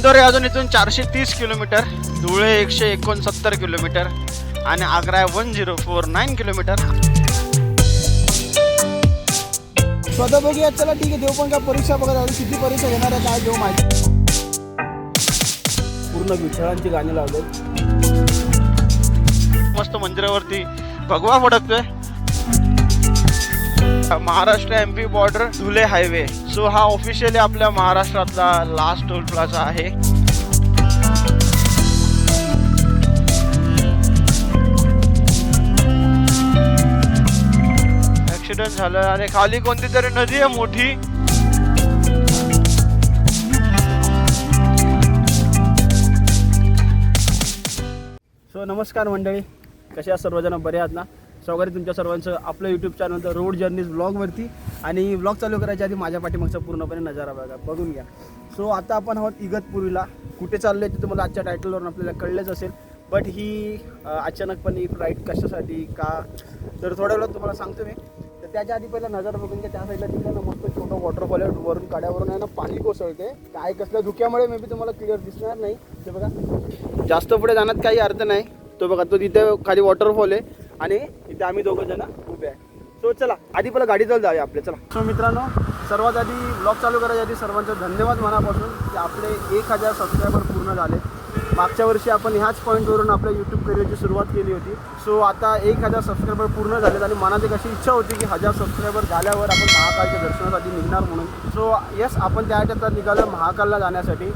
इंदोर आहे अजून इथून चारशे तीस किलोमीटर धुळे एकशे एकोणसत्तर किलोमीटर आणि आग्रा आहे one zero four nine kilometre. स्वतः बघूया चला ठीक आहे देऊ पण काय परीक्षा बघत आहोत किती परीक्षा घेणार आहे काय देऊ माहिती. पूर्ण विठ्ठलांची गाणी लावलेत मस्त मंदिरावरती भगवा फडकतोय. Maharashtra M P border Dhule highway so हा ऑफिशियली आपल्या महाराष्ट्रातला लास्ट टोल प्लाझा आहे. ऍक्सिडेंट झालं. आणि खाली कोणती तरी नदी आहे मोठी. सो नमस्कार मंडळी. कशा सर्वजण बरे आहात ना? स्वागत आहे तुमच्या सर्वांचं आपलं यूट्यूब चॅनल तर रोड जर्नीज ब्लॉगवरती आणि ब्लॉग चालू करायच्या आधी माझ्या पाठीमागचा पूर्णपणे नजारा बघा बघून घ्या. सो आता आपण आहोत इगतपुरीला. कुठे चाललो आहे ते तुम्हाला आजच्या टायटलवरून आपल्याला कळलेच असेल. बट ही अचानकपणे फ्लाईट कशासाठी का? तर थोड्या वेळात तुम्हाला सांगतो मी. तर त्याच्या आधी पहिला नजर बघून घ्या. त्या साईडला तिकडे ना मस्त छोटं वॉटरफॉल आहे. वरून काड्यावरून आहे ना पाणी कोसळते काय कसल्या धुक्यामुळे मे बी तुम्हाला क्लिअर दिसणार नाही. ते बघा. जास्त पुढे जाण्यात काही अर्थ नाही. तो बघा तो तिथे खाली वॉटरफॉल आहे. आणि इथे आम्ही दोघं जण उभे आहे. सो चला आधी पहिला गाडी चालू जाऊया आपले चला. सो मित्रांनो सर्वात आधी ब्लॉग चालू करायच्या आधी सर्वांचं धन्यवाद मनापासून की आपले एक हजार सबस्क्रायबर पूर्ण झाले. मागच्या वर्षी आपण ह्याच पॉईंटवरून आपल्या यूट्यूब करिअरची सुरुवात केली होती. सो आता एक हजार सबस्क्रायबर पूर्ण झालेत आणि मनात एक अशी इच्छा होती की हजार सबस्क्रायबर झाल्यावर आपण महाकालच्या दर्शनासाठी निघणार म्हणून. सो येस आपण त्या ह्याच्यात निघालो महाकालला जाण्यासाठी.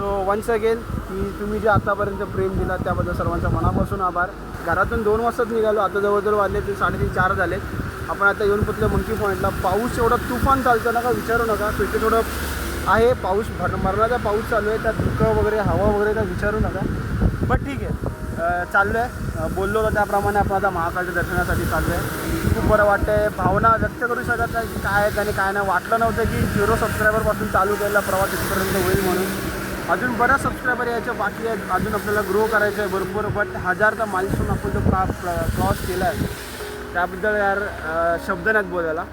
सो वन्स अगेन की तुम्ही जे आतापर्यंत प्रेम दिला त्याबद्दल सर्वांचा मनापासून आभार. घरातून दोन वाजताच निघालो आता जवळजवळ वाजले ते साडेतीन चार झालेत आपण आता येऊन पोचलो मंकी पॉईंटला पाऊस एवढा तुफान चालतं नका विचारू नका तिथे थोडं आहे पाऊस भर मरणाचा पाऊस चालू आहे त्यात धुकं वगैरे हवा वगैरे तर विचारू नका. बट ठीक आहे चाललो आहे. बोललो तर त्याप्रमाणे आपण आता महाकालच्या दर्शनासाठी चाललो आहे. खूप बरं वाटतं आहे भावना व्यक्त करू शकत नाही की काय आहे आणि काय नाही. वाटलं नव्हतं की झिरो सबस्क्रायबरपासून चालू केलेला प्रवास इथपर्यंत होईल म्हणून. अजून बऱ्याच सबस्क्रायबर यायच्या बाकी आहेत. अजून आपल्याला ग्रो करायचं आहे भरपूर बट हजारचा माइलस्टोन आपण जो क्रॉस केला आहे त्याबद्दल यार शब्द नाहीत बोलायला.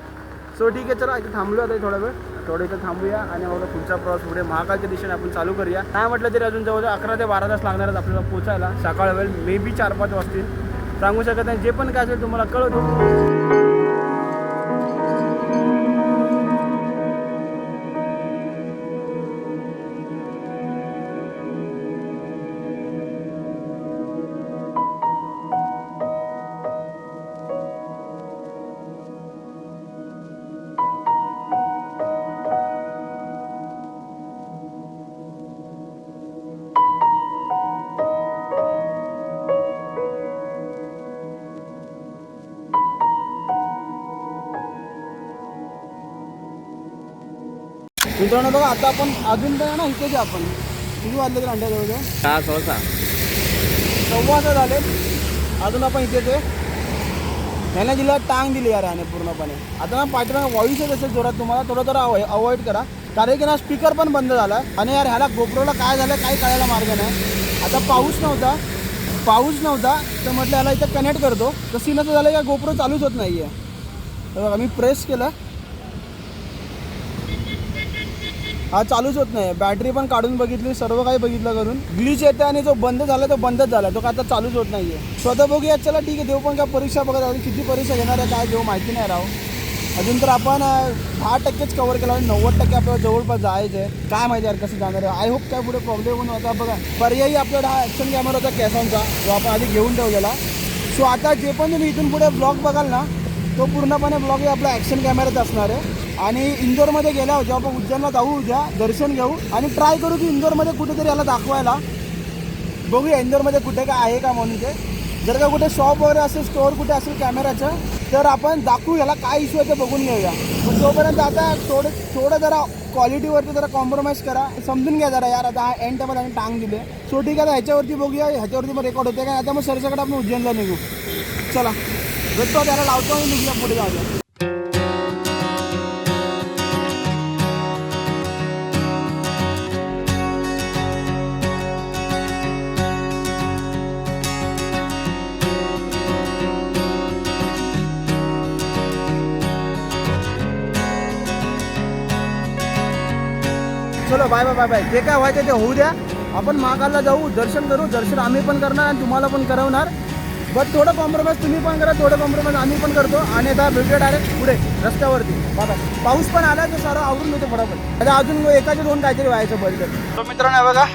सो ठीक आहे चला इथे थांबलो आता थोडा वेळ. थोडं इथं थांबूया आणि मग पुढचा प्रवास पुढे महाकालच्या दिशेने आपण चालू करूया. काय म्हटलं तरी अजून जवळजवळ अकरा ते बारा तास लागणार आहेत आपल्याला पोचायला. सकाळ वेळ मे बी चार पाच वाजतील. सांगू शकत नाही. जे पण काय असेल तुम्हाला कळवतो. मित्रांनो बघा आता आपण अजून पण ना इथेच आहे आपण. किती वाजले तर अंड्या जवळजवळ सहा सहा. सव्वा असं झाले. अजून आपण इथेच आहे. ह्याने दिला टांग दिली यार ह्याने पूर्णपणे. आता ना पाठीमागे व्हॉइस येत असेल जोरात तुम्हाला थोडं जरा अवॉइड करा. कारण की ना स्पीकर पण बंद झाला. आणि यार ह्याला गोप्रोला काय झालं काही कळायला मार्ग नाही. आता पाऊस नव्हता. पाऊस नव्हता. तर म्हटलं याला इथं कनेक्ट करतो. तर सीन असं झालं का गोप्रो चालूच होत नाही आहे तर बघा मी प्रेस केलं. हा चालूच होत नाही. बॅटरी पण काढून बघितली सर्व काही बघितलं करून. ग्लिच येते आणि जो बंद झाला तो बंदच झाला. तो काय आता चालूच होत नाहीये. स्वतः बघूया चला ठीक आहे देऊ पण काय परीक्षा बघत आहोत. किती परीक्षा घेणार आहे काय देऊ माहिती नाही राव. अजून तर आपण दहा टक्केच कव्हर केला नव्वद टक्के आपल्याला जवळपास जायचं आहे काय माहिती यार कसं जाणार आहे. आय होप काय पुढे प्रॉब्लेम होऊन होता बघा पर्यायी आपल्याला हा ॲक्शन कॅमेरा होता कॅसॉनचा जो आपण आधी घेऊन ठेवलेला. सो आता जे पण तुम्ही इथून पुढे ब्लॉग बघाल ना तो पूर्णपणे ब्लॉग आपला ॲक्शन कॅमेराच असणार आहे. आणि इंदोरमध्ये गेल्यावर जेव्हा आपण उज्जैनला जाऊ उद्या दर्शन घेऊ आणि ट्राय करू की इंदोरमध्ये कुठेतरी याला दाखवायला. बघूया इंदोरमध्ये कुठे काय आहे का म्हणून ते. जर का कुठे शॉप वगैरे असेल स्टोअर कुठे असेल कॅमेराचं तर आपण दाखवू याला. काय इश्यू आहे ते बघून घेऊया. पण तोपर्यंत आता थोडं थोडं जरा क्वालिटीवरती जरा कॉम्प्रोमाइज करा. समजून घ्या जरा यार आता हा एंड टेबल आणि टांग दिले. सो ठीक आहे ह्याच्यावरती बघूया ह्याच्यावरती मग रेकॉर्ड होते का आता मग सरसकट आपण उज्जैनला निघू. चला. भेटतो त्याला लावतो आणि निघूया पुढे जाऊया. बरं बाय बाय बाय बाय. जे काय व्हायचं ते होऊ द्या. आपण महाकालला जाऊ दर्शन करू. दर्शन आम्ही पण करणार आणि तुम्हाला पण करवणार. बट थोडं कॉम्प्रोमाइज तुम्ही पण करा थोडं कॉम्प्रोमाइज आम्ही पण करतो. आणि आता भेटूया डायरेक्ट पुढे रस्त्यावरती. बाबा पाऊस पण आला तर सारा आवरून येतो फटाफट. आता अजून एकाचे दोन काहीतरी व्हायचं बरं तर. मित्रांनो बघा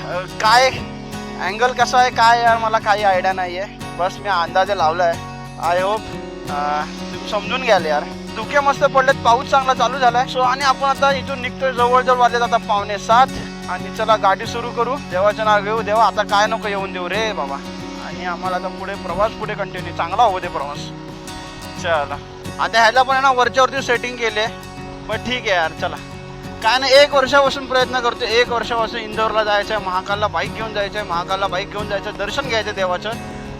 काय अँगल कसा आहे काय यार मला काही आयडिया नाही आहे बस मी अंदाजे लावलाय. आय होप तुम्ही समजून घ्याल यार. धुके मस्त पडलेत पाऊस चांगला चालू झालाय. सो आणि आपण आता इथून निघतोय जवळ जवळ वाजलेत आता पावणे सात. आणि चला गाडी सुरू करू. देवाचं नाव घेऊ. देवा आता काय नको येऊन देऊ रे बाबा. आणि आम्हाला आता पुढे प्रवास पुढे कंटिन्यू चांगला होऊ दे प्रवास. चला. आता ह्याला पण आहे ना वरच्यावरती सेटिंग केले पण ठीक आहे यार चला. काय नाही एक वर्षापासून प्रयत्न करतो एक वर्षापासून इंदोरला जायचं आहे महाकालला बाईक घेऊन जायचं आहे महाकालला बाईक घेऊन जायचं दर्शन घ्यायचं देवाचं.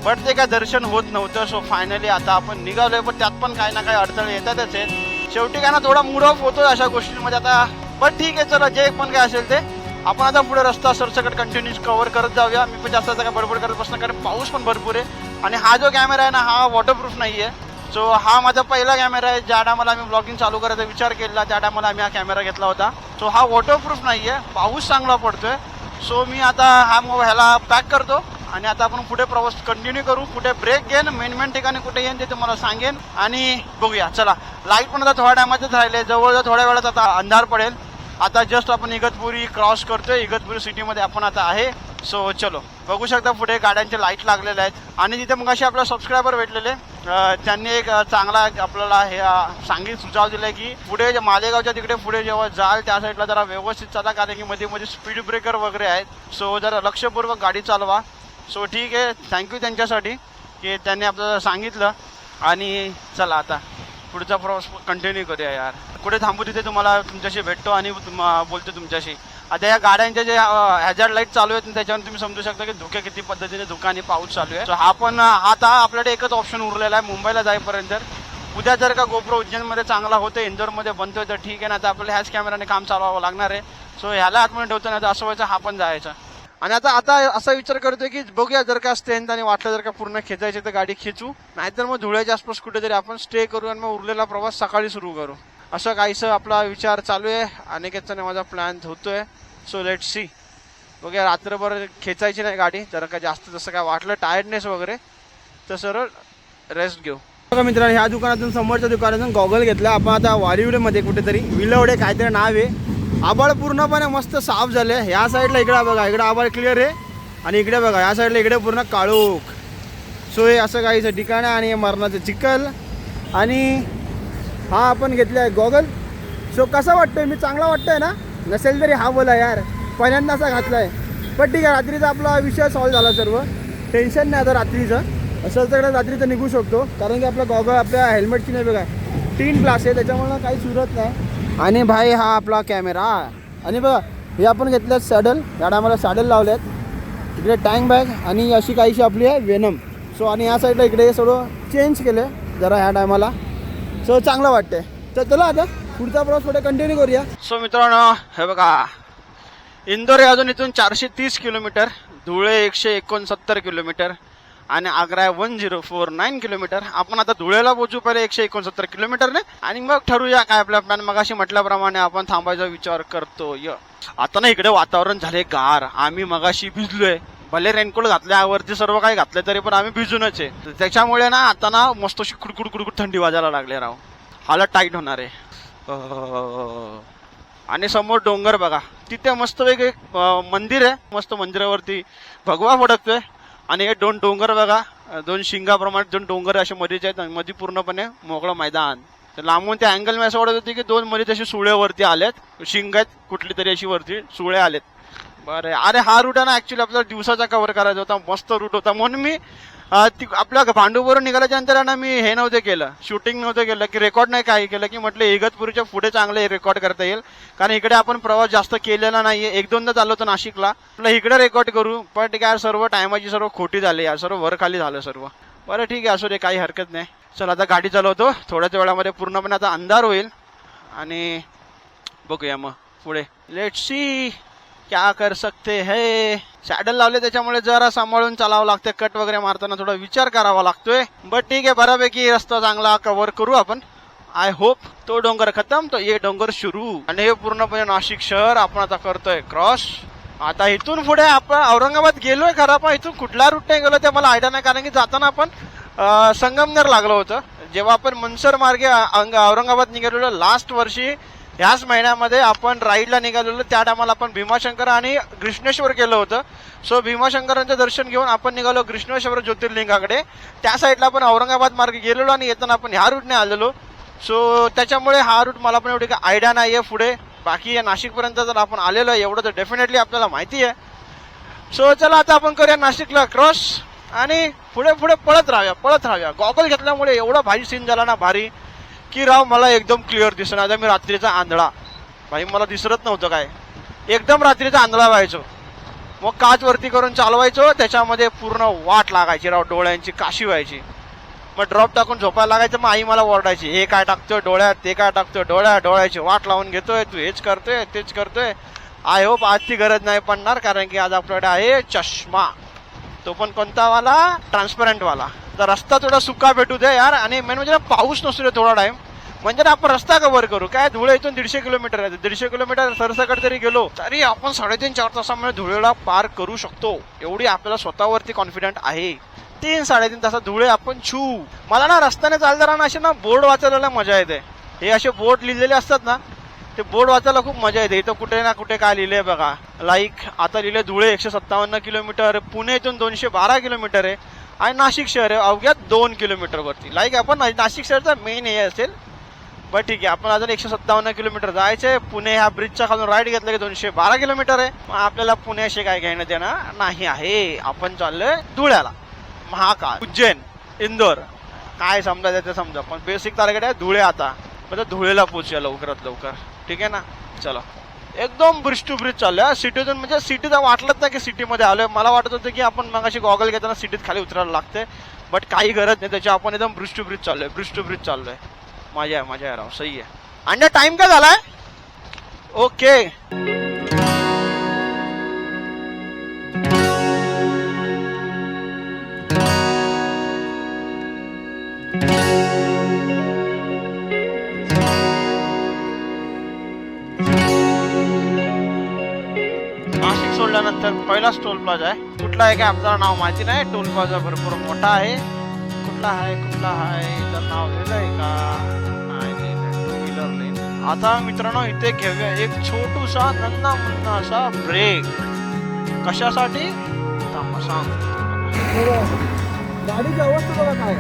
बट ते काय दर्शन होत नव्हतं सो फायनली आता आपण निघालोय. पण त्यात पण काही ना काही अडचणी येतातच आहेत शेवटी काय ना थोडा मूड ऑफ होतो अशा गोष्टींमध्ये आता. पण ठीक आहे चला जे पण काय असेल ते. आपण आता पुढे रस्ता सरसकट कंटिन्यू कव्हर करत जाऊया. मी पण जास्त आता काय बडबड करत बसणार कारण पाऊस पण भरपूर आहे. आणि हा जो कॅमेरा आहे ना हा वॉटरप्रूफ नाही आहे सो हा माझा पहिला कॅमेरा आहे ज्या टायमाला आम्ही ब्लॉगिंग चालू करायचा विचार केला त्या टायमाला आम्ही हा कॅमेरा घेतला होता. सो हा वॉटरप्रूफ नाही आहे पाऊस चांगला पडतोय. सो मी आता हा मोबाईल ह्याला पॅक करतो. आणि आता आपण पुढे प्रवास कंटिन्यू करू. कुठे ब्रेक घेईन. मेन मेन ठिकाणी कुठे येईन ते तुम्हाला सांगेन. आणि बघूया. चला. लाइट पण आता थोड्या टायमातच राहिले. जवळजवळ थोड्या वेळात आता अंधार पडेल. आता जस्ट आपण इगतपुरी क्रॉस करतोय. इगतपुरी सिटीमध्ये आपण आता आहे. सो चलो. बघू शकता पुढे गाड्यांचे लाइट लागलेले आहेत. आणि तिथे मग असे आपल्या सबस्क्रायबर भेटलेले त्यांनी एक चांगला एक आपल्याला हे सांगित सुझाव आहे की पुढे मालेगावच्या तिकडे पुढे जेव्हा जाल त्या साईडला जरा व्यवस्थित चाला. कारण की मध्ये मध्ये स्पीड ब्रेकर वगैरे आहेत. सो जरा लक्षपूर्वक गाडी चालवा. सो ठीक आहे थँक्यू त्यांच्यासाठी की त्यांनी आपल्याला सांगितलं. आणि चला आता पुढचा प्रवास कंटिन्यू करूया यार. कुठे थांबू तिथे तुम्हाला तुमच्याशी भेटतो आणि तुम- बोलतो तुमच्याशी. आता या गाड्यांचे जे हॅझार्ड लाइट चालू आहेत त्याच्यावर तुम्ही समजू शकता की धुके किती पद्धतीने धुका आणि पाऊस चालू आहे. हा पण आता आपल्याकडे एकच ऑप्शन उरलेला आहे मुंबईला जाईपर्यंत उद्या जर का गोप्रो उज्जैनमध्ये चांगला होतं इंदोरमध्ये बनतोय तर ठीक आहे ना आता आपल्याला ह्याच कॅमेराने काम चालवावं लागणार आहे. सो ह्याला आतमध्ये ठेवतो ना तर असं व्हायचं हा पण जायचा. आणि आता आता असा विचार करतोय की बघूया जर का स्ट्रेंथ आणि वाटलं जर का पूर्ण खेचायचे तर गाडी खेचू. नाहीतर मग धुळ्याच्या आसपास कुठेतरी आपण स्टे करू आणि मग उरलेला प्रवास सकाळी सुरू करू. असं काहीसं आपला विचार चालू आहे. अनेकांचा माझा प्लॅन होतोय सो लेट सी बघूया रात्रभर खेचायची नाही गाडी. जर का जास्त जसं काय वाटलं टायर्डनेस वगैरे तर सरळ रेस्ट घेऊ. बघा मित्रांनो ह्या दुकानातून समोरच्या दुकानातून गॉगल घेतला. आपण आता वारिवडेमध्ये कुठेतरी विलवडे काहीतरी नाव आहे. आबाळ पूर्णपणे मस्त साफ झाले. ह्या साईडला इकडे बघा इकडे आबाळ क्लिअर आहे. आणि इकडे बघा या साईडला इकडे पूर्ण काळोख. सो हे असं काहीचं ठिकाण आहे आणि हे मरणाचं चिखल. आणि हा आपण घेतला आहे गॉगल. सो कसा वाटतोय? मी चांगला वाटतोय ना? नसेल तरी हा बोला यार. पहिल्यांदा असा घातला आहे पण ठीक आहे रात्रीचा आपला विषय सॉल्व झाला सर्व. टेन्शन नाही आता रात्रीचं. असं तर रात्रीचं निघू शकतो. कारण की आपला गॉगल आपल्या हेल्मेटची नाही बघा. तीन ग्लास आहे त्याच्यामुळं काही सुरत नाही. आणि भाई हा आपला कॅमेरा. आणि बघा हे आपण घेतलं सॅडल. या टायमाला सॅडल लावल्यात इकडे टँक बॅग आणि अशी काहीशी आपली आहे वेनम सो आणि या साईडला इकडे हे सगळं चेंज केलं जरा ह्या टायमाला. सो चांगलं वाटतंय. तर चला आता. पुढचा प्रवास पुढे कंटिन्यू करूया. सो मित्रांनो हे बघा. इंदोर हे अजून इथून चारशे तीस किलोमीटर धुळे एकशे एकोणसत्तर किलोमीटर. आणि Agra one zero four nine kilometre. आपण आता धुळेला पोहोचू पहिले एकशे एकोणसत्तर किलोमीटरने. आणि मग ठरवूया काय आपल्या प्लॅन मगाशी म्हटल्याप्रमाणे आपण थांबायचा विचार करतो य आता ना इकडे वातावरण झाले गार. आम्ही मगाशी भिजलोय. भले रेनकोट घातल्यावरती सर्व काही घातले तरी पण आम्ही भिजूनच आहे. त्याच्यामुळे ना आता ना मस्त अशी कुडकुड कुडकुड थंडी वाजायला लागले राव. हालत टाईट होणार आहे. आणि समोर डोंगर बघा. तिथे मस्त वेगळे मंदिर आहे. मस्त मंदिरावरती भगवा फडकतोय. आणि हे दोन डोंगर बघा दोन शिंगाप्रमाणे दोन डोंगर असे मध्येच आहेत मध्ये पूर्णपणे मोकळं मैदान. तर लांबून त्या अँगल मी असं वाटत होती की दोन मध्ये तशी सुळेवरती आलेत. शिंग आहेत कुठली तरी अशी वरती सुळे आलेत. बरं अरे हा रूट आहे ना ऍक्च्युली आपल्याला दिवसाचा कव्हर करायचा होता मस्त रूट होता. म्हणून मी आपल्या भांडूवरून निघाल्याच्या नंतर मी हे नव्हतं केलं. शूटिंग नव्हतं केलं. की रेकॉर्ड नाही काही केलं की म्हटलं इगतपुरीच्या पुढे चांगले रेकॉर्ड करता येईल. कारण इकडे आपण प्रवास जास्त केलेला नाहीये. एक दोनदा चाललो होतो नाशिकला. म्हटलं इकडे रेकॉर्ड करू. पण ठीक आहे सर्व टायमाची सर्व खोटी झाली. यार सर्व वर खाली झालं सर्व. बरं ठीक आहे असू दे काही हरकत नाही. चल आता गाडी चालवतो. थोड्याच वेळामध्ये पूर्णपणे आता अंधार होईल. आणि बघूया मग पुढे. लेट सी क्या कर सकते है? सॅडल लावले त्याच्यामुळे जरा सांभाळून चालावं लागतं कट वगैरे मारताना थोडा विचार करावा लागतोय. बट ठीक आहे बऱ्यापैकी रस्ता चांगला कव्हर करू आपण. आय होप तो डोंगर खतम तो ये डोंगर सुरू. आणि हे पूर्णपणे नाशिक शहर आपण आता करतोय क्रॉस आता इथून पुढे आपण औरंगाबाद गेलोय खरं पण इथून कुठल्या नाही गेलो ते मला आयडिया नाही कारण की जाताना आपण संगमनेर लागलो होतं. जेव्हा आपण मनसर मार्गे औरंगाबाद निघालेलो लास्ट वर्षी ह्याच महिन्यामध्ये आपण राईडला निघालेलो त्या टायमाला आपण भीमाशंकर आणि कृष्णेश्वर केलं होतं. सो भीमाशंकरांचं दर्शन घेऊन आपण निघालो कृष्णेश्वर ज्योतिर्लिंगाकडे. त्या साईडला आपण औरंगाबाद मार्गे गेलेलो आणि येताना आपण ह्या रूटने आलेलो. सो त्याच्यामुळे हा रूट मला पण एवढी काही आयडिया नाही आहे पुढे. बाकी या नाशिकपर्यंत जर आपण आलेलो आहे एवढं तर डेफिनेटली आपल्याला माहिती आहे. सो चला आता आपण करूया नाशिकला क्रॉस आणि पुढे पुढे पळत राहूया पळत राहूया. गॉगल घेतल्यामुळे एवढा भारी सीन झाला ना भारी. की राव मला एकदम क्लिअर दिसत आता मी रात्रीचा आंधळा. भाई मला दिसत नव्हतं काय. एकदम रात्रीचा आंधळा व्हायचो. मग काच वरती करून चालवायचो त्याच्यामध्ये पूर्ण वाट लागायची राव डोळ्यांची काशी व्हायची. मग ड्रॉप टाकून झोपायला लागायचं मग आई मला ओरडायची हे काय टाकतोय डोळ्यात ते काय टाकतोय डोळ्या डोळ्याची वाट लावून घेतोय तू हेच करतोय तेच करतोय. आय होप आजची गरज नाही पडणार कारण की आज आपल्याकडे आहे चष्मा. तो पण कोणता वाला ट्रान्सपरंट वाला. तर रस्ता थोडा सुका भेटू दे यार. आणि मेन म्हणजे ना पाऊस नसू दे थोडा टाइम म्हणजे ना आपण रस्ता कव्हर करू. काय धुळे इथून दीडशे किलोमीटर आहे. दीडशे किलोमीटर सरसकट तरी गेलो तरी आपण साडेतीन चार तासामध्ये धुळेला पार करू शकतो. एवढी आपल्याला स्वतःवरती कॉन्फिडंट आहे. तीन साडेतीन तासात धुळे आपण छू. मला ना रस्त्याने चालताना असे ना बोर्ड वाचायला मजा येते. हे असे बोर्ड लिहिलेले असतात ना ते बोर्ड वाचायला खूप मजा येते. इथं कुठे ना कुठे काय लिहिलंय बघा. लाईक आता लिहिले धुळे एकशे सत्तावन्न किलोमीटर पुणे इथून दोनशे बारा किलोमीटर आहे. आणि नाशिक शहर आहे अवघ्या दोन किलोमीटरवरती लाईक आपण नाशिक शहरचा मेन हे असेल. बरं ठीक आहे आपण अजून एकशे सत्तावन्न किलोमीटर जायचं आहे. पुणे ह्या ब्रिजच्या खालून राईट घेतलं की दोनशे बारा किलोमीटर आहे. मग आपल्याला पुण्याशी काय घेणं देणं नाही आहे. आपण चाललोय धुळ्याला. महाकाळ उज्जैन इंदोर. काय समजा ते समजा. पण बेसिक टार्गेट आहे धुळे आता. म्हणजे धुळेला पोचूया लवकरात लवकर. ठीक आहे ना? चला. एकदम ब्रिज टू ब्रिज चाललोय. सिटीतून म्हणजे सिटीत वाटलंच नाही की सिटीमध्ये आलोय. मला वाटत होतं की आपण मगाशी गॉगल घेताना सिटीत खाली उतरायला लागते बट काही गरज नाही त्याची आपण एकदम ब्रिज टू ब्रिज चाललोय. ब्रिज टू ब्रिज चाललोय. मजा आहे मजा आहे राव. सही आहे. आणि टाइम काय झालाय? ओके सोडल्यानंतर टोल प्लाझा आहे. कुठला आहे काय आपल्याला नाव माहिती नाही. टोल प्लाझा भरपूर मोठा आहे. कुठला आहे कुठला आहे तर नाव दिलंय का? नाही टू व्हीलर लेन आता मित्रांनो इथे घेऊया एक छोटूसा नन्ना मुन्ना असा ब्रेक कशासाठी? थांबा सांग गाडीची अवस्था बघा काय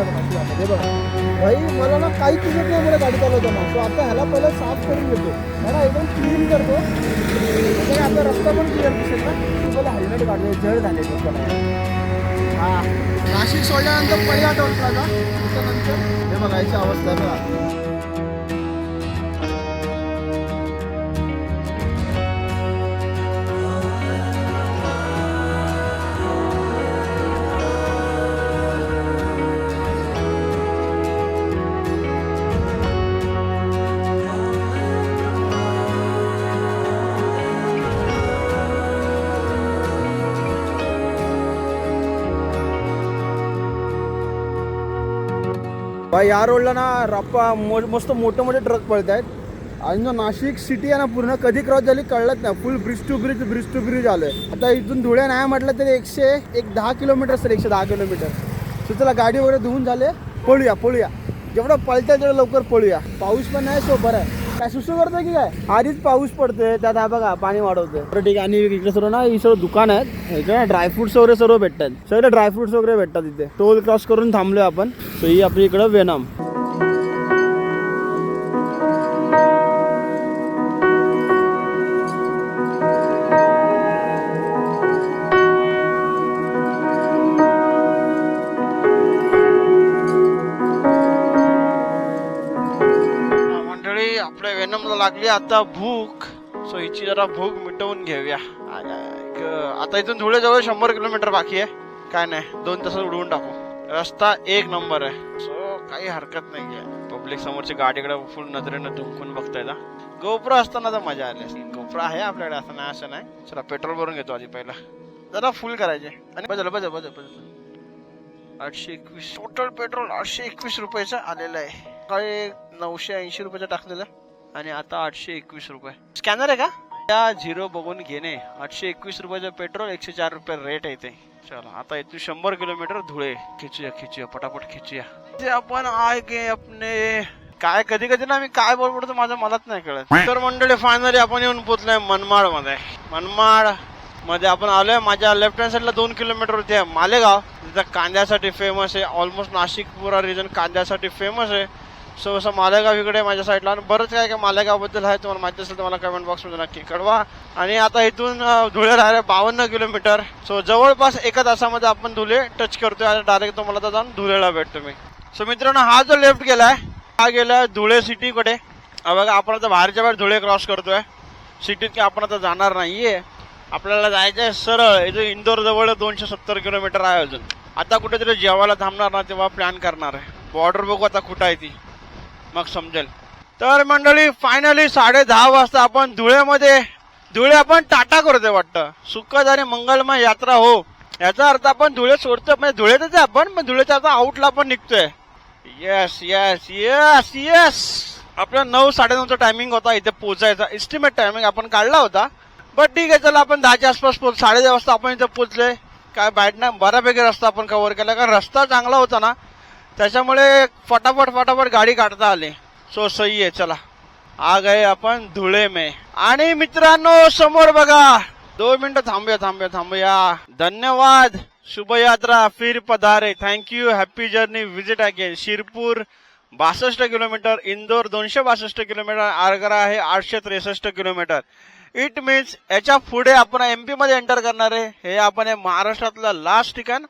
आहे. आपल्याला कळणार आता हे बघा. भाई मला ना काही तुझं नाही मला गाडी चालवताना. सो आता ह्याला पहिलं साफ करून घेतो. ह्याला एकदम क्लीन करतो. म्हणजे काय आपला रस्ता पण क्लिअर दिसेल ना. मला हेल्मेट काढले जड झाले हा. नाशिक सोडल्यानंतर पहिला टोल प्लाझा त्याच्यानंतर हे बघायची अवस्था आहे बा या रोडला ना रप्पा मो मस्त मोठे मोठे ट्रक पळत आहेत. आणि जो नाशिक सिटी आहे ना पूर्ण कधी क्रॉस झाली कळलंच नाही. Full bridge to bridge bridge to bridge आलोय. आता इथून धुळे नाही म्हटलं तरी एकशे एक दहा किलोमीटर असेल एकशे दहा किलोमीटर सो चला गाडी वगैरे धुवून झाले. पळूया पळूया. जेवढं पळतंय तेवढं लवकर पळूया. पाऊस पण नाही सो बरं आहे. काय सुसू करतोय की काय? आधीच पाऊस पडतोय त्यात हा बघा पाणी वाढवतोय. बरं ठीक आहे आणि इकडे सर्व ना ही सर्व दुकान आहेत. इकडे ड्रायफ्रुट्स वगैरे सर्व भेटतात. सगळे ड्रायफ्रुट्स वगैरे भेटतात इथे. टोल क्रॉस करून थांबलोय आपण. सो ही आपली इकडं वेनाम आपल्या वेनमला लागली. आता भूक. सो हिची जरा भूक मिटवून घेऊया. आता इथून धुळे जवळ शंभर किलोमीटर बाकी आहे. काय नाही दोन तासात उडवून टाकू. रस्ता एक नंबर आहे. सो काही हरकत नाही आहे. पब्लिक समोरची गाडीकडे फुल नजरेनं धुंकून बघताय ना गोप्रो असताना तर मजा आली असती गोप्रो आहे आपल्याकडे असं नाही असं नाही. चला पेट्रोल भरून घेतो आधी पहिला. जरा फुल करायचे. आणि बजल बजल बजल बजल आठशे एकवीस. टोटल पेट्रोल आठशे एकवीस रुपयाचं आलेलं आहे. काही नऊशे ऐंशी रुपयाचा टाकलेलं आणि आता आठशे एकवीस रुपये. स्कॅनर आहे का? त्या झिरो बघून घेणे. आठशे एकवीस रुपयाचं पेट्रोल एकशे चार रुपये रेट आहे ते. चला आता इथून शंभर किलोमीटर धुळे. खिचूया खिचूया पटापट खिचूया. ते आपण आय गे आपले काय कधी कधी ना मी काय बोलतो माझं मलाच नाही कळत. तर मंडळी फायनली आपण येऊन पोहोचलोय मनमाडमध्ये मनमाडमध्ये आपण आलोय. माझ्या लेफ्ट हँड साईडला दोन किलोमीटर वरती आहे. मालेगाव. तिथं कांद्यासाठी फेमस आहे. ऑलमोस्ट नाशिक पुरा रिजन कांद्यासाठी फेमस आहे. सो असं मालेगाव इकडे माझ्या साईडला आणि बरंच काय काय मालेगावबद्दल आहे तुम्हाला माहिती असेल तर मला कमेंट बॉक्समध्ये नक्की कळवा. आणि आता इथून धुळे राहिले बावन्न किलोमीटर. सो जवळपास एका तासामध्ये आपण धुळे टच करतोय आणि डायरेक्ट तुम्हाला आता जाऊन धुळेला भेटतो मी. सो मित्रांनो हा जो लेफ्ट गेलाय हा गेलाय धुळे सिटीकडे बघा आपण आता बाहेरच्या बाहेर धुळे क्रॉस करतोय. सिटीत की आपण आता जाणार नाहीये. आपल्याला जायचं आहे सरळ इथे इंदोर जवळ दोनशे सत्तर किलोमीटर आहे अजून. आता कुठेतरी जेवायला थांबणार ना तेव्हा प्लॅन करणार आहे. बॉर्डर बघू आता कुठं आहे ती. मग समजेल. तर मंडळी फायनली साडे दहा वाजता आपण धुळेमध्ये धुळे आपण टाटा करतोय वाटतं. सुखद आणि मंगलमय यात्रा हो. याचा अर्थ आपण धुळे सोडतोय म्हणजे धुळेतच आहे आपण पण धुळेचा आता आउटला आपण निघतोय. येस येस येस येस आपला नऊ साडेनऊचा टायमिंग होता इथे पोहोचायचा एस्टिमेट टायमिंग आपण काढला होता. बट ठीक आहे चला आपण दहाच्या आसपास पोच साडे दहा वाजता आपण इथे पोहोचलोय काय बॅड नाही बऱ्यापैकी रस्ता आपण कव्हर केला कारण रस्ता चांगला होता ना. त्याच्यामुळे फटाफट फटाफट गाडी काढता आली. सो सही आहे चला. आ गए आपण धुळे मे. आणि मित्रांनो समोर बघा. दोन मिनिटं थांबूया थांबूया थांबूया. धन्यवाद. शुभयात्रा फिर पधारे. Thank you happy journey visit again Shirpur बासष्ट किलोमीटर. इंदोर दोनशे बासष्ट किलोमीटर. आग्रा आहे आठशे त्रेसष्ट किलोमीटर. इट मीन्स याच्यापुढे आपण एमपी मध्ये एंटर करणार आहे. हे आपण हे महाराष्ट्रातलं लास्ट ठिकाण.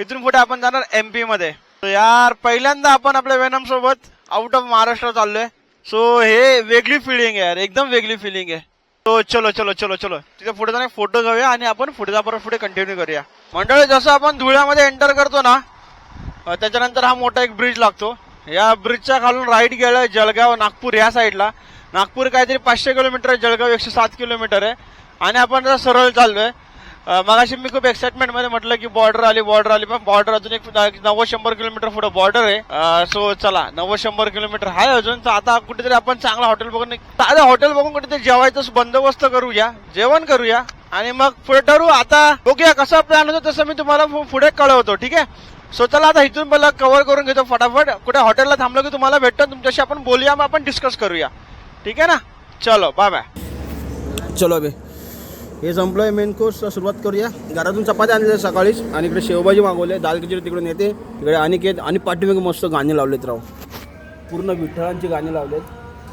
इथून पुढे आपण जाणार एमपी मध्ये. यार पहिल्यांदा आपण आपल्या वेनम सोबत आउट ऑफ महाराष्ट्र चाललोय. सो हे वेगळी फिलिंग आहे यार एकदम वेगळी फिलिंग आहे. तो चलो चलो चलो चलो. तिथे पुढे जाऊन फोटो घेऊया आणि आपण पुढे जा पुढे कंटिन्यू करूया. मंडळी जसं आपण धुळ्यामध्ये एंटर करतो ना त्याच्यानंतर हा मोठा एक ब्रिज लागतो. या ब्रिजच्या खालून राईट गेलं जळगाव नागपूर या साईडला नागपूर काहीतरी पाचशे किलोमीटर आहे जळगाव एकशे सात किलोमीटर आहे. आणि आपण जर सरळ चाललोय. मगाशी मी खूप एक्साइटमेंटमध्ये म्हटलं की बॉर्डर आली बॉर्डर आली. पण बॉर्डर अजून एक नव्वद शंभर किलोमीटर पुढे बॉर्डर आहे. सो चला नव्वद शंभर किलोमीटर आहे अजून. तर आता कुठेतरी आपण चांगला हॉटेल बघून साधं हॉटेल बघून कुठेतरी जेवायचं बंदोबस्त करूया जेवण करूया. आणि मग पुढे ठरवू आता बघूया कसा प्लॅन होतो तसं मी तुम्हाला पुढे कळवतो ठीक आहे? सो चला आता इथून मला कव्हर करून घेतो फटाफट. कुठे हॉटेलला थांबलो की तुम्हाला भेटतो तुमच्याशी आपण बोलूया मग आपण डिस्कस करूया. ठीक आहे ना? चलो बाय बाय चलो बे हे संपलोय मेन कोर्स सुरुवात करूया. घरातून चपात्या आणल्या सकाळीच. आणि इकडे शेवभाजी मागवले दाल खिचडी तिकडून येते. तिकडे येत आणि पाठीमागे मस्त गाणी लावलेत राव. पूर्ण विठ्ठलांची गाणी लावलेत.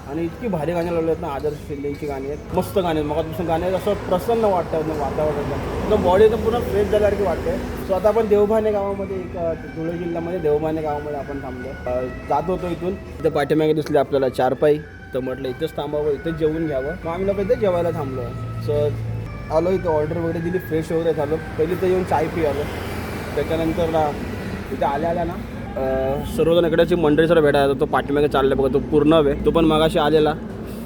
आणि इतकी भारी गाणी लावलेत ना आदर्श शिंदेची गाणी आहेत. मस्त गाणी आहेत. मगापासून गाणी असं प्रसन्न वाटतं वातावरण एकदम बॉडी एकदम पूर्ण फ्रेश झाल्यासारखी वाटते सो आता आपण देवभाने गावामध्ये एक धुळे जिल्ह्यामध्ये देवभाने गावामध्ये आपण थांबलो. जात होतो इथून. इथं पाठीमागे दिसले आपल्याला चारपाई. तर म्हटलं इथंच थांबावं इथंच जेवून घ्यावं. मग आम्ही लोक इथे जेवायला थांबलो. सो आलो इथं ऑर्डर वगैरे दिली फ्रेश वगैरे झालो पहिली तर येऊन चाय पियालो. त्याच्यानंतर ना इथे आल्या आल्या ना अं, सर्वजण इकडेची मंडळी सर भेटायला तो पाठीमागे चालले बघा तो पूर्ण वे तो पण मागाशी आलेला.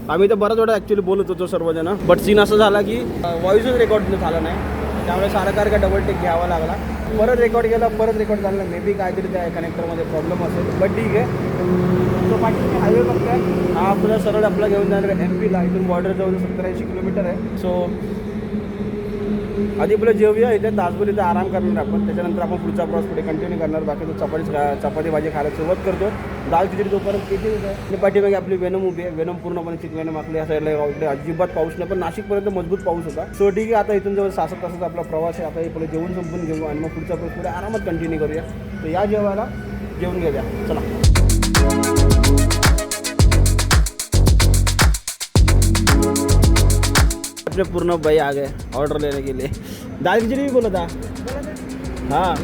आम्ही तर बराच वेळा ॲक्च्युली बोलत होतो सर्वजण. बट सीन असं झाला की व्हॉइसच रेकॉर्ड झाला नाही. त्यामुळे सारखा डबल टेक घ्यावा लागला. परत रेकॉर्ड केला परत रेकॉर्ड झाला. मे बी काहीतरी त्या कनेक्टरमध्ये प्रॉब्लेम असेल. बट ठीक आहे. तो पाठी हायवे बघताय. हा आपला सरळ आपला घेऊन जाणार एम पीला इथून बॉर्डर जवळ सत्तर ऐंशी किलोमीटर आहे. सो आधी पुढे जेवूया इथे तासभर इथे आराम करणार आपण त्याच्यानंतर आपण पुढचा प्रवास पुढे कंटिन्यू करणार. बाकी तो चपाती चपाती भाजी खायला सुरुवात करतो. दाल खिचडी तोपर्यंत किती आणि पाठीमागे आपली वेनम उभी आहे. वेनम पूर्णपणे चिक आपल्या या साईडला इकडे अजिबात पाऊस नाही पण नाशिकपर्यंत मजबूत पाऊस होता. सो ठीक आहे आता इथून जवळ सहा सात तासाचा आपला प्रवास आहे. आता हे पुढे जेवण संपून घेऊ आणि मग पुढचा प्रवास पुढे आरामात कंटिन्यू करूया. तर या जेवायला जेवून घेऊया. चला. अपने पूर्ण भाई आ गए ऑर्डर लेने के लिए। दाल खिचड़ी भी बोला था? हाँ।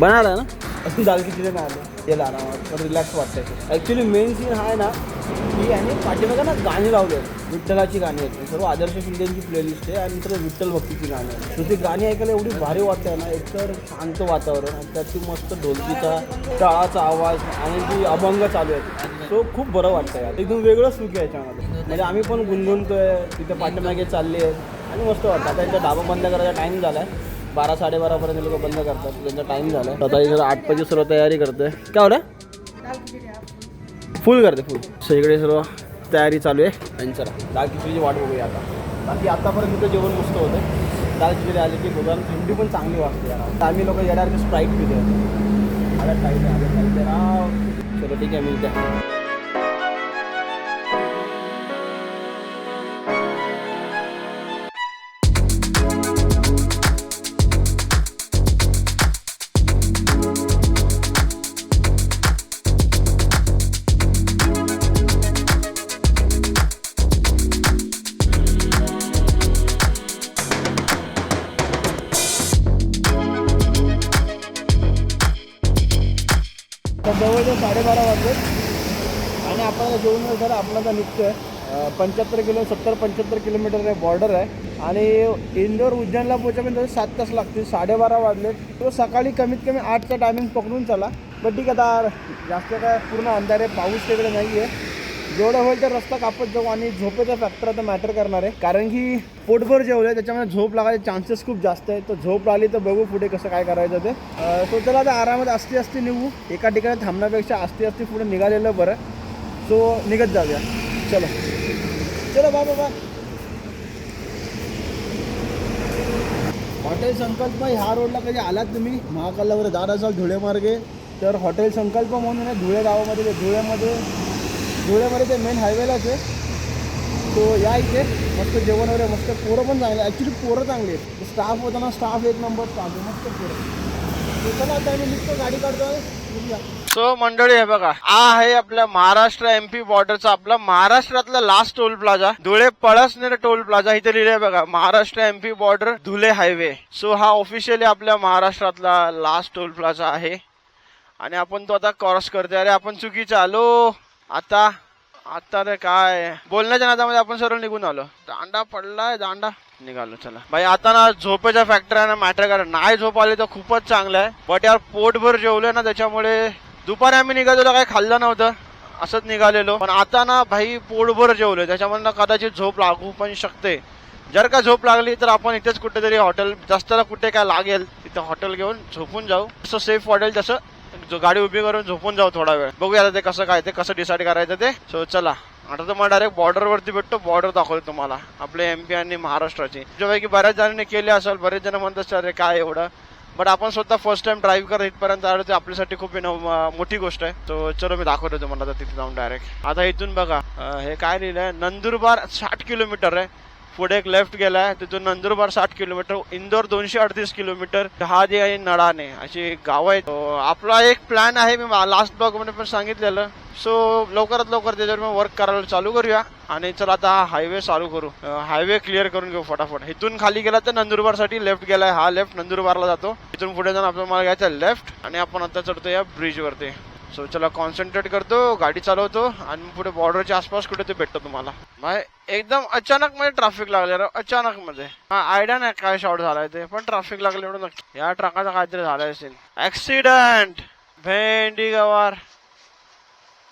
बना रहा ना? असं दाल खिचडी नाही आलं ते ला पण रिलॅक्स वाटतंय ॲक्च्युली मेन सीन हा आहे ना की आणि पाठीमागे ना गाणी लावले विठ्ठलाची गाणी आहेत सर्व आदर्श शिंदेची प्लेलिस्ट आहे आणि तर विठ्ठल भक्तीची गाणी आहेत. तर ती गाणी ऐकायला एवढी भारी वाटते ना एकतर शांत वातावरण आणि त्यात ती मस्त ढोलकीचा टाळाचा आवाज आणि ती अभंग चालू आहे सो खूप बरं वाटतं यार. एकदम वेगळं सुख आहे याच्यामध्ये. म्हणजे आम्ही पण गुणगुणतोय तिथे पाठीमागे चालले आहेत आणि मस्त वाटतं. आता यांचा ढाबा बंद करायचा टाईम झाला आहे बारा साडेबारापर्यंत लोक बंद करतात. त्यांचा टाइम झाला आता इकडे आठ पाचची सर्व तयारी करतोय. काय होतं फुल करते फुल सो इकडे सर्व तयारी चालू आहे. आणि चला दाल खिचडीची वाट बघूया आता. बाकी आतापर्यंत इथं जेवण मस्त होतं. दाल खिचडी आली की बघा थंडी पण चांगली वाजते यार. आता आम्ही लोक येणार स्प्राईट पितो आल्या टाईट आहे आल्या टाईट आहे राव. चलो ठीक आहे मिळते जवळजवळ साडेबारा वाजले. आणि आपल्याला जेवण सर आपण आता आहे पंच्याहत्तर किलो सत्तर पंच्याहत्तर किलोमीटर आहे बॉर्डर आहे. आणि इंदोर उज्जैनला पोहोचेपर्यंत सात तास लागतील साडेबारा वाजले. तो सकाळी कमीत कमी आठचा टायमिंग पकडून चला. पण ठीक आहे आता जास्त काय पूर्ण अंधार आहे पाऊस तिकडे नाही आहे जेवढं होईल तर रस्ता कापत जाऊ आणि झोपेचा फॅक्टर आता मॅटर करणार आहे. कारण की पोटभर जेवलं त्याच्यामुळे झोप लागायचे चान्सेस खूप जास्त आहे तर झोप लागली तर बघू पुढे कसं काय करायचं ते. सो चला आता आरामात असती असती निघू. एका ठिकाणी थांबण्यापेक्षा असती असती पुढे निघालेलं बरं. सो निघत जाऊया. चलो. चलो बाबा बा हॉटेल संकल्प ह्या रोडला कधी आलात तुम्ही? महाकालावर जात असाल धुळे मार्गे तर हॉटेल संकल्प म्हणून आहे धुळे गावामध्ये. ते धुळ्यामध्ये धुळ्यामध्ये ते मेन हायवेलाच आहे तो या इथे मस्त जेवण वगैरे मस्त पोरं पण चांगले ॲक्च्युली पोरं चांगली आहेत. स्टाफ होता ना स्टाफ एक नंबर स्टाफ आहे मस्त पोरं चला आता निघतो गाडी काढतोय. निघूया. सो मंडळी हे बघा हा आहे आपल्या महाराष्ट्र एमपी बॉर्डरचा आपला महाराष्ट्रातला last toll plaza Dhule Palasner toll plaza इथे लिहिले बघा Maharashtra MP border Dhule highway so हा ऑफिशियली आपल्या महाराष्ट्रातला लास्ट टोल प्लाझा आहे. आणि आपण तो आता क्रॉस करतोय. अरे आपण चुकीचा आलो. आता आता रे काय? बोलण्याच्या नादामध्ये आपण सर्व निघून आलो. दांडा पडलाय दांडा. निघालो चला. भाई आता ना झोपेचा फॅक्टर आहे ना मॅटर करा नाही झोप आली तर खूपच चांगलं आहे. बट यार पोटभर जेवलोय ना त्याच्यामुळे दुपारी आम्ही निघालो तर काही खाल्लं नव्हतं. असंच निघालेलो. पण आता ना भाई पोटभर जेवलोय. त्याच्यामुळे ना कदाचित झोप लागू पण शकते. जर का झोप लागली तर आपण इथेच कुठेतरी हॉटेल जास्तला कुठे काय लागेल तिथं हॉटेल घेऊन झोपून जाऊ. जसं सेफ वाटेल तसं गाडी उभी करून झोपून जाऊ थोडा वेळ. बघूया आता ते कसं काय ते कसं डिसाईड करायचं ते. सो चला. आता तुम्हाला डायरेक्ट बॉर्डर वरती भेटतो बॉर्डर दाखवतो तुम्हाला. आपले एमपी आणि महाराष्ट्राची. ज्यापैकी बऱ्याच जणांनी केले असेल बरेच जण म्हणत असतात अरे काय एवढं? बट आपण स्वतः फर्स्ट टाइम ड्राईव्ह करत इथपर्यंत आलो ते आपल्यासाठी खूप मोठी गोष्ट आहे. तो चलो मी दाखवतो तुम्हाला आता तिथे जाऊन डायरेक्ट आता इथून बघा. हे काय लिहिलंय? नंदुरबार साठ किलोमीटर आहे. पुढे एक लेफ्ट गेलाय तिथून नंदुरबार साठ किलोमीटर इंदोर दोनशे अडतीस किलोमीटर हा जे आहे नळाने अशी गाव आहेत. आपला एक प्लॅन आहे मी लास्ट ब्लॉगमध्ये पण सांगितलेलं. सो लवकरात लवकर त्याच्यावर मी वर्क करायला चालू करूया. आणि चला आता हा हायवे चालू करू. हायवे क्लिअर करून घेऊ फटाफट. इथून खाली गेला तर नंदुरबारसाठी लेफ्ट गेलाय हा लेफ्ट नंदुरबारला जातो. इथून पुढे जाऊन आपल्याला मला घ्यायचा लेफ्ट आणि आपण आता चढतो या ब्रिज वरती. सो चला कॉन्सन्ट्रेट करतो गाडी चालवतो आणि पुढे बॉर्डरच्या आसपास कुठे ते भेटतो तुम्हाला. माय एकदम अचानक मध्ये ट्रॅफिक लागले अचानक मध्ये. हा आयडिया नाही काय शॉर्ट झालाय ते पण ट्रॅफिक लागले एवढं नक्की. या ट्रकाचा काहीतरी झालाय असेल ऍक्सिडेंट भेंडी गवार.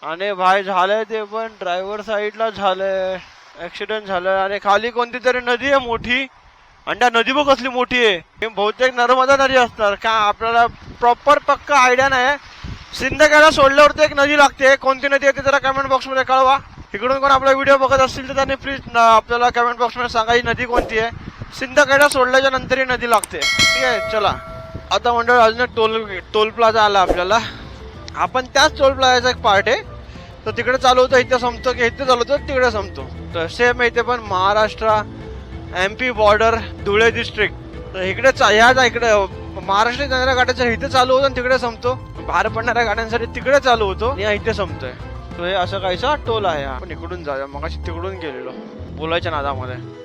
आणि भाई झालंय ते पण ड्रायव्हर साईडला झालंय. ऍक्सिडेंट झालं आणि खाली कोणती तरी नदी आहे मोठी. आणि त्या नदी बघ कसली मोठी आहे. बहुतेक नर्मदा नदी असणार. का आपल्याला प्रॉपर पक्का आयडिया नाही. सिंदखेडा सोडल्यावरती एक नदी लागते. कोणती नदी आहे ती जरा कमेंट बॉक्समध्ये कळवा. इकडून कोण आपला व्हिडिओ बघत असतील तर त्यांनी प्लीज आपल्याला कमेंट बॉक्समध्ये सांगा ही नदी कोणती आहे. सिंदखेडा सोडल्याच्या नंतर ही नदी लागते. ठीक आहे चला. आता मंडळ अजून टोल टोल प्लाझा आला आपल्याला. आपण त्याच टोल प्लाझाचा एक पार्ट आहे. तर तिकडे चालू होतं इथे संपतो की इथे चालू होतं तिकडे संपतो. तर सेम इथे पण Maharashtra M P border Dhule district तर इकडे चा- ह्या इकडे महाराष्ट्र चंद्रघाटाच्या इथे चालू होतो आणि तिकडे संपतो. बाहेर पडणाऱ्या गाड्यांसाठी तिकडे चालू होतो. आणि इथे संपतोय. तो हे असं काहीसा टोल आहे आपण इकडून जाऊया. मग तिकडून गेलेलो. बोलायच्या नादामध्ये.